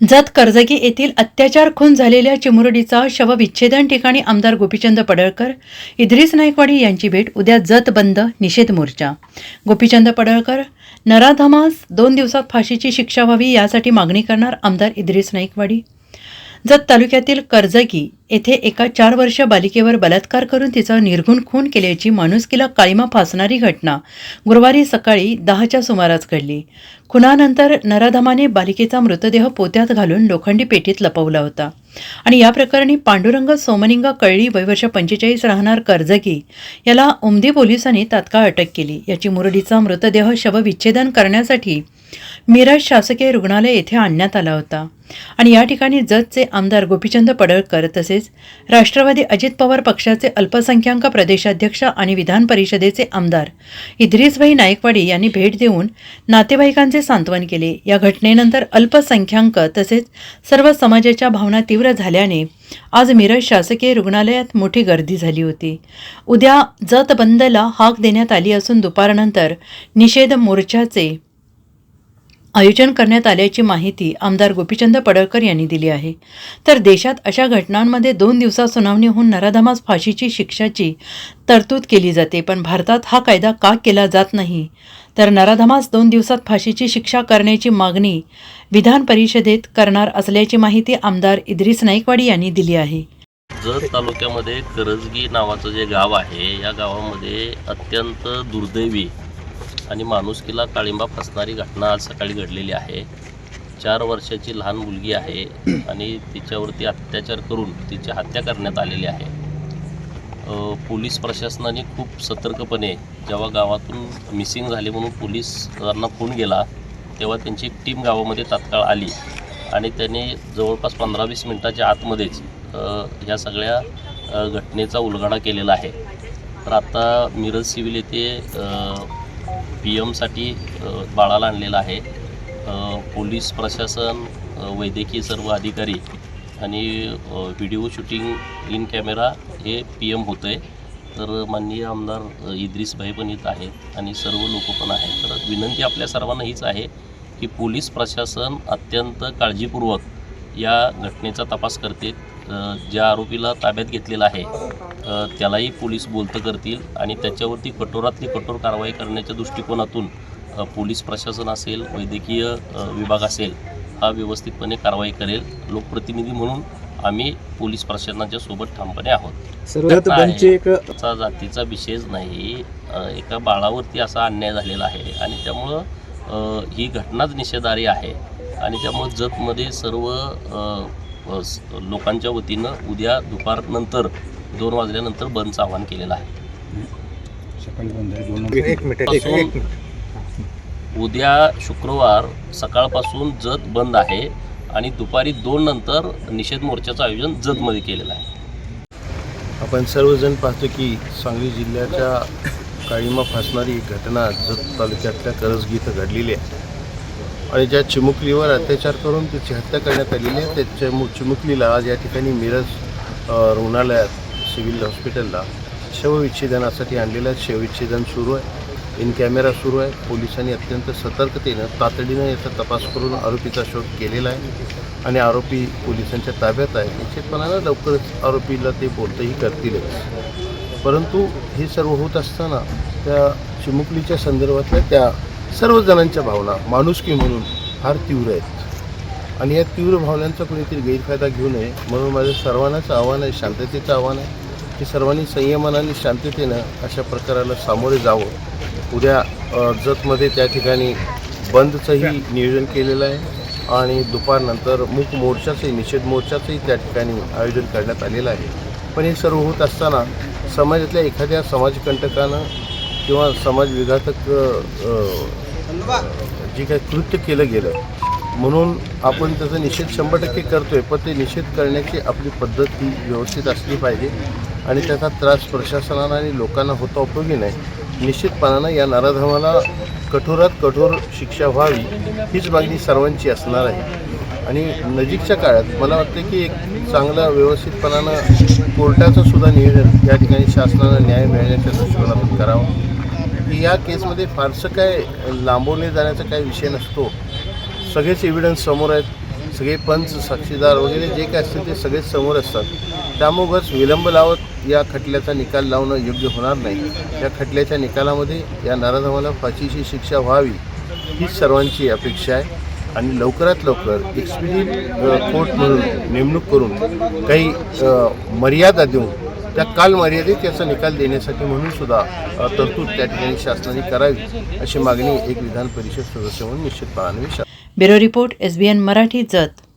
जत कर्जगी येथील अत्याचार खून झालेल्या चिमुरडीचा शवविच्छेदन ठिकाणी आमदार गोपीचंद पडळकर इद्रिस नायकवाडी यांची भेट उद्या जत बंद निषेध मोर्चा. गोपीचंद पडळकर नराधमास दोन दिवसात फाशीची शिक्षा व्हावी यासाठी मागणी करणार आमदार इद्रिस नाईकवाडी. जत तालुक्यातील कर्जगी येथे एका चार वर्ष बालिकेवर बलात्कार करून तिचा निर्घुण खून केल्याची माणुसकीला काळीमा फासणारी घटना गुरुवारी सकाळी दहाच्या सुमारास घडली. खुनानंतर नराधमाने बालिकेचा मृतदेह पोत्यात घालून लोखंडी पेटीत लपवला होता. आणि या प्रकरणी पांडुरंग सोमनिंगा कळली वयवर्ष पंचेचाळीस राहणार कर्जगी याला उमदी पोलिसांनी तात्काळ अटक केली. याची मुरडीचा मृतदेह शवविच्छेदन करण्यासाठी मिरज शासकीय रुग्णालय येथे आणण्यात आला होता. आणि या ठिकाणी जतचे आमदार गोपीचंद पडळकर तसेच राष्ट्रवादी अजित पवार पक्षाचे अल्पसंख्याक प्रदेशाध्यक्ष आणि विधान परिषदेचे आमदार इद्रिसभाई नायकवाडी यांनी भेट देऊन नातेवाईकांचे सांत्वन केले. या घटनेनंतर अल्पसंख्याक तसेच सर्व समाजाच्या भावना तीव्र झाल्याने आज मिरज शासकीय रुग्णालयात मोठी गर्दी झाली होती. उद्या जत बंदला हाक देण्यात आली असून दुपारनंतर निषेध मोर्चाचे आयोजन करण्यात आल्याची माहिती आमदार गोपीचंद पडळकर यांनी दिली आहे. तर देशात अशा घटनांमध्ये दोन दिवसात सुनावणी होऊन नराधमास फाशीची शिक्षाची तरतूद केली जाते पण भारतात हा कायदा का केला जात नाही? तर नराधमास दोन दिवसात फाशीची शिक्षा करण्याची मागणी विधान परिषदेत करणार असल्याची माहिती आमदार इद्रिस नाईकवाडी यांनी दिली आहे. जत तालुक्यामध्ये करजगी नावाचं जे गाव आहे या गावामध्ये अत्यंत दुर्दैवी आणि माणुसकीला काळिंबा फसणारी घटना आज सकाळी घडलेली आहे. चार वर्षाची लहान मुलगी आहे आणि तिच्यावरती अत्याचार करून तिची हत्या करण्यात आलेली आहे. पोलीस प्रशासनाने खूप सतर्कपणे जेव्हा गावातून मिसिंग झाले म्हणून पोलिसांना फोन गेला तेव्हा त्यांची एक टीम गावामध्ये तात्काळ आली आणि त्यांनी जवळपास पंधरा वीस मिनटाच्या आतमध्येच ह्या सगळ्या घटनेचा उलगडा केलेला आहे. तर आता मिरज सिव्हिल येथे पी एमसाठी बाळाला आणलेलं आहे. पोलीस प्रशासन वैद्यकीय सर्व अधिकारी आणि व्हिडिओ शूटिंग इन कॅमेरा हे पी एम होतं आहे तर माननीय आमदार अ, इद्रिस भाई पण इथं आहेत आणि सर्व लोक पण आहेत. तर विनंती आपल्या सर्वांना हीच आहे की पोलीस प्रशासन अत्यंत काळजीपूर्वक या घटनेचा तपास करते. ज्या आरोपीला ताब्यात घेतलेला आहे त्यालाही पोलीस बोलतं करतील आणि त्याच्यावरती कठोरातली कठोर कारवाई करण्याच्या दृष्टिकोनातून पोलीस प्रशासन असेल वैद्यकीय विभाग असेल हा व्यवस्थितपणे कारवाई करेल. लोकप्रतिनिधी म्हणून आम्ही पोलीस प्रशासनाच्या सोबत ठामपणे आहोत. जातीचा विषयच नाही. एका बाळावरती असा अन्याय झालेला आहे आणि त्यामुळं ही घटनाच निषेधारी आहे. आणि त्यामुळं जतमध्ये सर्व लोकांच्या वतीनं उद्या दुपारनंतर दोन वाजल्यानंतर बंदचं आवाहन केलेलं आहे. एक मिनिट एक पासून एक उद्या शुक्रवार सकाळपासून जत बंद आहे आणि दुपारी दोन नंतर निषेध मोर्चाचं आयोजन जतमध्ये केलेलं आहे. आपण सर्वजण पाहतो की सांगली जिल्ह्याच्या काळीमा फासणारी एक घटना जत तालुक्यातल्या करजगी इथं घडलेली आहे. आणि ज्या चिमुकलीवर अत्याचार करून तिची हत्या करण्यात आलेली आहे त्या चिमु चिमुकलीला आज या ठिकाणी मिरज अ, रुग्णालयात सिव्हिल हॉस्पिटलला शवविच्छेदनासाठी आणलेलं आहे. शवविच्छेदन सुरू आहे. इन कॅमेरा सुरू आहे. पोलिसांनी अत्यंत सतर्कतेनं तातडीनं याचा तपास करून आरोपीचा शोध केलेला आहे आणि आरोपी पोलिसांच्या ताब्यात आहे निश्चितपणानं लवकरच आरोपीला ते बोलतंही करतीलच. परंतु हे सर्व होत असताना त्या चिमुकलीच्या संदर्भातल्या त्या सर्वजणांच्या भावना माणुसकी म्हणून फार तीव्र आहेत. आणि या तीव्र भावनांचा कुणीतरी गैरफायदा घेऊ नये म्हणून माझं सर्वांनाच आव्हान आहे शांततेचं आव्हान आहे. की सर्वांनी संयमानं आणि शांततेनं अशा प्रकाराला सामोरे जावं. उद्या जतमध्ये त्या ठिकाणी बंदचंही नियोजन केलेलं आहे आणि दुपारनंतर मूक मोर्चाचंही निषेध मोर्चाचंही त्या ठिकाणी आयोजन करण्यात आलेलं आहे. पण हे सर्व होत असताना समाजातल्या एखाद्या समाजकंटकानं किंवा समाजविघातक जे काही कृत्य केलं गेलं म्हणून आपण त्याचा निषेध शंभर टक्के करतोय पण ते निषेध करण्याची आपली पद्धत ही व्यवस्थित असली पाहिजे. आणि त्याचा त्रास प्रशासनाला आणि लोकांना होता उपयोगी नाही. निश्चितपणानं या नराधमाला कठोरात कठोर शिक्षा व्हावी हीच मागणी सर्वांची असणार आहे. आणि नजीकच्या काळात मला वाटतं की एक चांगलं व्यवस्थितपणानं कोर्टाचं सुद्धा नियोजन या ठिकाणी शासनानं न्याय मिळण्याच्या दृष्टिकोनातून करावं. की या केसमध्ये फारसं काय लांबवले जाण्याचा काही विषय नसतो. सगळेच एव्हिडन्स समोर आहेत. सगळे पंच साक्षीदार वगैरे जे काय असतील ते सगळे समोर असतात. त्यामुळंच विलंब लावत या खटल्याचा निकाल लावणं योग्य होणार नाही. या खटल्याच्या निकालामध्ये या नराधमाला फाशीची शिक्षा व्हावी हीच सर्वांची अपेक्षा आहे. आणि लवकरात लवकर एक्सपिडिट कोर्ट म्हणून नेमणूक करून काही मर्यादा देऊन त्या कालमर्यादेत याचा निकाल देण्यासाठी म्हणून सुद्धा तरतूद त्या ठिकाणी शासनाने करावी अशी मागणी एक विधान परिषद सदस्य म्हणून निश्चितपणाने मी bureau report S B N Marathi Jath.